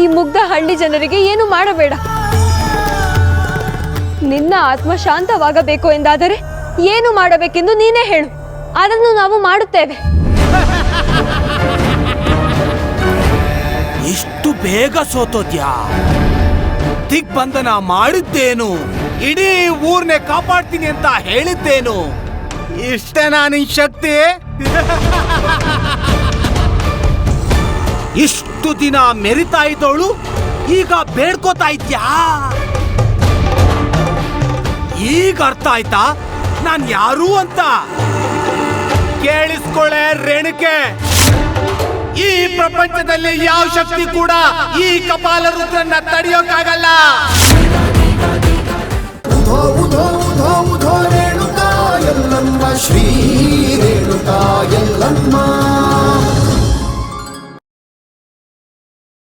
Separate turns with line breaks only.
ಈ ಮುಗ್ಧ ಹಳ್ಳಿ ಜನರಿಗೆ ಏನು ಮಾಡಬೇಡ. ನಿನ್ನ ಆತ್ಮ ಶಾಂತವಾಗಬೇಕು ಎಂದಾದರೆ ಏನು ಮಾಡಬೇಕೆಂದು ನೀನೇ ಹೇಳು. ಅದನ್ನು ನಾವು ಮಾಡುತ್ತೇವೆ.
ಇಷ್ಟು ಬೇಗ ಸೋತೋದ್ಯಾ? ದಿಗ್ಬಂಧನ ಮಾಡಿದ್ದೇನು? ಇಡೀ ಊರ್ನೆ ಕಾಪಾಡ್ತೀನಿ ಅಂತ ಹೇಳಿದ್ದೇನು? ಇಷ್ಟೇನಾ ನಿನ್ ಶಕ್ತಿ? ಇಷ್ಟು ದಿನ ಮೆರಿತಾ ಇದ್ದವಳು ಈಗ ಬೇಡ್ಕೋತಾ ಇದ್ಯಾ? ಈಗ ಅರ್ಥ ಆಯ್ತಾ? ನಾನ್ ಯಾರು ಅಂತ? ಕೇಳಿಸ್ಕೊಳ್ಳೆ ರೇಣುಕೆ. ಈ ಪ್ರಪಂಚದಲ್ಲಿ ಯಾವ ಶಕ್ತಿ ಕೂಡ ಈ ಕಪಾಲ ರುದ್ರನ್ನ ತಡೆಯೋಕ್ಕಾಗಲ್ಲ.
ಶ್ರೀ ರೇಣುಕಾ.